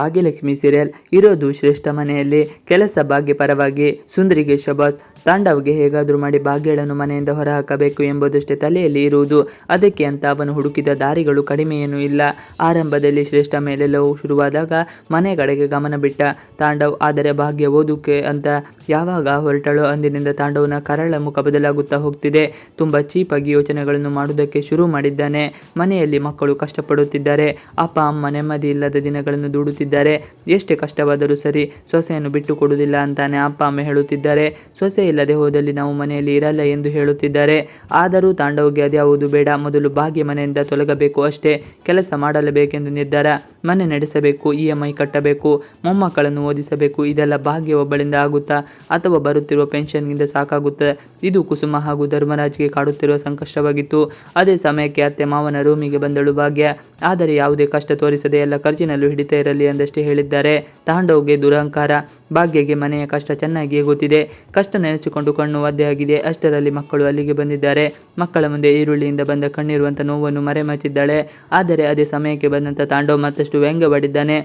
Bhagyalakshmi serial ಇರೋದು ಶ್ರೇಷ್ಠ ಮನೆಯಲ್ಲಿ. ಕೆಲಸ ಭಾಗ್ಯ ಪರವಾಗಿ ಸುಂದರಿಗೆ ಶಬಾಸ್. ತಾಂಡವ್ಗೆ ಹೇಗಾದರೂ ಮಾಡಿ ಭಾಗ್ಯಳನ್ನು ಮನೆಯಿಂದ ಹೊರಹಾಕಬೇಕು ಎಂಬುದಷ್ಟೇ ತಲೆಯಲ್ಲಿ ಇರುವುದು. ಅದಕ್ಕೆ ಅಂತ ಅವನು ಹುಡುಕಿದ ದಾರಿಗಳು ಕಡಿಮೆಯೇನೂ ಇಲ್ಲ. ಆರಂಭದಲ್ಲಿ ಶ್ರೇಷ್ಠ ಮೇಲೆಲ್ಲವೂ ಶುರುವಾದಾಗ ಮನೆ ಕಡೆಗೆ ಗಮನ ಬಿಟ್ಟ. ತಾಂಡವ್, ಆದರೆ ಭಾಗ್ಯ ಓದುಕ್ಕೆ ಅಂತ ಯಾವಾಗ ಹೊರಟಳೋ ಅಂದಿನಿಂದ ತಾಂಡವನ ಕರಳ ಮುಖ ಬದಲಾಗುತ್ತಾ ಹೋಗ್ತಿದೆ. ತುಂಬ ಚೀಪಾಗಿ ಯೋಚನೆಗಳನ್ನು ಮಾಡುವುದಕ್ಕೆ ಶುರು ಮಾಡಿದ್ದಾನೆ. ಮನೆಯಲ್ಲಿ ಮಕ್ಕಳು ಕಷ್ಟಪಡುತ್ತಿದ್ದಾರೆ. ಅಪ್ಪ, ಅಮ್ಮ ನೆಮ್ಮದಿ ಇಲ್ಲದ ದಿನಗಳನ್ನು ದೂಡುತ್ತಿದ್ದಾರೆ. ಎಷ್ಟೇ ಕಷ್ಟವಾದರೂ ಸರಿ ಸೊಸೆಯನ್ನು ಬಿಟ್ಟು ಕೊಡುವುದಿಲ್ಲ ಅಂತಾನೆ ಅಪ್ಪ, ಅಮ್ಮ ಹೇಳುತ್ತಿದ್ದಾರೆ. ಸೊಸೆ ಇಲ್ಲದೆ ಹೋದಲ್ಲಿ ನಾವು ಮನೆಯಲ್ಲಿ ಇರಲ್ಲ ಎಂದು ಹೇಳುತ್ತಿದ್ದಾರೆ. ಆದರೂ ತಾಂಡವ್ಗೆ ಅದ್ಯಾವುದು ಬೇಡ. ಮೊದಲು ಭಾಗ್ಯ ಮನೆಯಿಂದ ತೊಲಗಬೇಕು ಅಷ್ಟೇ. ಕೆಲಸ ಮಾಡಲೇಬೇಕೆಂದು ನಿರ್ಧಾರ ಮನೆ ನಡೆಸಬೇಕು, ಇ ಎಂ ಐ ಕಟ್ಟಬೇಕು, ಮೊಮ್ಮಕ್ಕಳನ್ನು ಓದಿಸಬೇಕು. ಇದೆಲ್ಲ ಭಾಗ್ಯ ಒಬ್ಬಳಿಂದ ಆಗುತ್ತಾ? ಅಥವಾ ಬರುತ್ತಿರುವ ಪೆನ್ಷನ್ಗಿಂತ ಸಾಕಾಗುತ್ತೆ? ಇದು ಕುಸುಮ ಹಾಗೂ ಧರ್ಮರಾಜ್ಗೆ ಕಾಡುತ್ತಿರುವ ಸಂಕಷ್ಟವಾಗಿತ್ತು. ಅದೇ ಸಮಯಕ್ಕೆ ಅತ್ತೆ ಮಾವನ ರೂಮಿಗೆ ಬಂದಳು ಭಾಗ್ಯ. ಆದರೆ ಯಾವುದೇ ಕಷ್ಟ ತೋರಿಸದೆ ಎಲ್ಲ ಖರ್ಚಿನಲ್ಲೂ ಹಿಡಿತಾ ಇರಲಿ ಎಂದಷ್ಟೇ ಹೇಳಿದ್ದಾರೆ. ತಾಂಡವ್ಗೆ ದುರಹಂಕಾರ. ಭಾಗ್ಯಗೆ ಮನೆಯ ಕಷ್ಟ ಚೆನ್ನಾಗಿಯೇ ಗೊತ್ತಿದೆ. ಕಷ್ಟ ನೆನೆಸಿಕೊಂಡು ಕಣ್ಣು ಒದ್ದೆಯಾಗಿದೆ ಅಷ್ಟರಲ್ಲಿ ಮಕ್ಕಳು ಅಲ್ಲಿಗೆ ಬಂದಿದ್ದಾರೆ. ಮಕ್ಕಳ ಮುಂದೆ ಈರುಳ್ಳಿಯಿಂದ ಬಂದ ಕಣ್ಣಿರುವಂಥ ನೋವನ್ನು ಮರೆಮಾಚಿದ್ದಾಳೆ. ಆದರೆ ಅದೇ ಸಮಯಕ್ಕೆ ಬಂದಂಥ ತಾಂಡವ್ ಮತ್ತಷ್ಟು ವ್ಯಂಗ್ಯವಾಡಿದ್ದಾನೆ.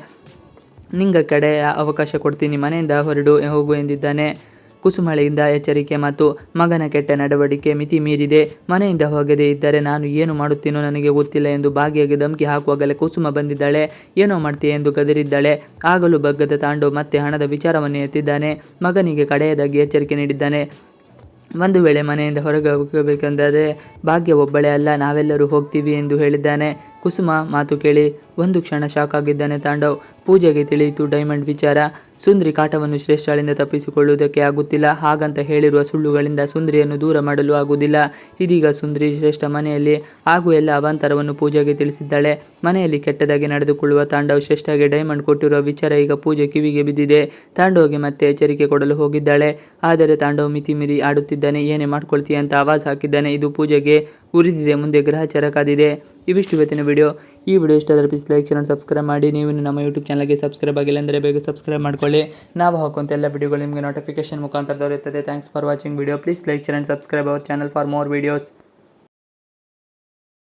ನಿಂಗ ಕಡೆಯ ಅವಕಾಶ ಕೊಡ್ತೀನಿ. ಮನೆಯಿಂದ ಹೊರಡು, ಹೋಗು ಎಂದಿದ್ದಾನೆ. ಕುಸುಮಳೆಯಿಂದ ಎಚ್ಚರಿಕೆ ಮತ್ತು ಮಗನ ಕೆಟ್ಟ ನಡವಳಿಕೆ ಮಿತಿ ಮೀರಿದೆ. ಮನೆಯಿಂದ ಹೋಗದೇ ಇದ್ದರೆ ನಾನು ಏನು ಮಾಡುತ್ತೇನೋ ನನಗೆ ಗೊತ್ತಿಲ್ಲ ಎಂದು ಭಾಗ್ಯಗೆ ಧಮಕಿ ಹಾಕುವಾಗಲೇ ಕುಸುಮ ಬಂದಿದ್ದಾಳೆ. ಏನೋ ಮಾಡ್ತೀಯ ಎಂದು ಗದರಿದ್ದಾಳೆ. ಆಗಲೂ ಬಗ್ಗದ ತಾಂಡು ಮತ್ತೆ ಹಣದ ವಿಚಾರವನ್ನು ಎತ್ತಿದ್ದಾನೆ. ಮಗನಿಗೆ ಕಡೆಯದಾಗಿ ಎಚ್ಚರಿಕೆ ನೀಡಿದ್ದಾನೆ. ಒಂದು ವೇಳೆ ಮನೆಯಿಂದ ಹೊರಗೆ ಹೋಗಬೇಕೆಂದರೆ ಭಾಗ್ಯ ಒಬ್ಬಳೇ ಅಲ್ಲ, ನಾವೆಲ್ಲರೂ ಹೋಗ್ತೀವಿ ಎಂದು ಹೇಳಿದ್ದಾನೆ. ಕುಸುಮ ಮಾತು ಕೇಳಿ, ಒಂದು ಕ್ಷಣ ಶಾಕ್ ಆಗಿದ್ದಾನೆ ತಾಂಡವ್. ಪೂಜೆಗೆ ತಿಳಿಯಿತು ಡೈಮಂಡ್ ವಿಚಾರ. ಸುಂದ್ರಿ ಕಾಟವನ್ನು ಶ್ರೇಷ್ಠಳಿಂದ ತಪ್ಪಿಸಿಕೊಳ್ಳುವುದಕ್ಕೆ ಆಗುತ್ತಿಲ್ಲ. ಹಾಗಂತ ಹೇಳಿರುವ ಸುಳ್ಳುಗಳಿಂದ ಸುಂದ್ರಿಯನ್ನು ದೂರ ಮಾಡಲು ಆಗುವುದಿಲ್ಲ. ಇದೀಗ ಸುಂದ್ರಿ ಶ್ರೇಷ್ಠ ಮನೆಯಲ್ಲಿ ಹಾಗೂ ಎಲ್ಲ ಅವಾಂತರವನ್ನು ಪೂಜೆಗೆ ತಿಳಿಸಿದ್ದಾಳೆ. ಮನೆಯಲ್ಲಿ ಕೆಟ್ಟದಾಗಿ ನಡೆದುಕೊಳ್ಳುವ ತಾಂಡವ್ ಶ್ರೇಷ್ಠಗೆ ಡೈಮಂಡ್ ಕೊಟ್ಟಿರುವ ವಿಚಾರ ಈಗ ಪೂಜೆ ಕಿವಿಗೆ ಬಿದ್ದಿದೆ. ತಾಂಡವಗೆ ಮತ್ತೆ ಎಚ್ಚರಿಕೆ ಕೊಡಲು ಹೋಗಿದ್ದಾಳೆ. ಆದರೆ ತಾಂಡವ್ ಮಿತಿ ಮೀರಿ ಆಡುತ್ತಿದ್ದಾನೆ. ಏನೇ ಮಾಡ್ಕೊಳ್ತೀಯ ಅಂತ ಆವಾಜ್ ಹಾಕಿದ್ದಾನೆ. ಇದು ಪೂಜೆಗೆ ಉರಿದಿದೆ, ಮುಂದೆ ಗ್ರಹಚಾರ ಕಾದಿದೆ. ಇವಿಷ್ಟು ಇವತ್ತಿನ ವಿಡಿಯೋ ಈ ವಿಡಿಯೋ ಇಷ್ಟ ಆದರೆ ಪ್ಲೀಸ್ ಲೈಕ್ ಚಾನಲ್ ಸಬ್ಸ್ಕ್ರೈಬ್ ಮಾಡಿ. ನೀವು ನಮ್ಮ ಯೂಟ್ಯೂಬ್ ಚಾನಲ್ಗೆ ಸಬ್ಸ್ಕ್ರೈಬ್ ಆಗಿಲ್ಲ ಅಂದರೆ ಬೇಗ ಸಬ್ಸ್ಕ್ರೈಬ್ ಮಾಡ್ಕೊಳ್ಳಿ. ನಾವು ಹಾಕುವಂಥ ಎಲ್ಲ ವಿಡಿಯೋಗಳು ನಿಮಗೆ ನೋಟಿಫಿಕೇಶನ್ ಮುಖಾಂತರ ದೊರೆಯುತ್ತದೆ thanks for watching video please like channel subscribe our channel for more videos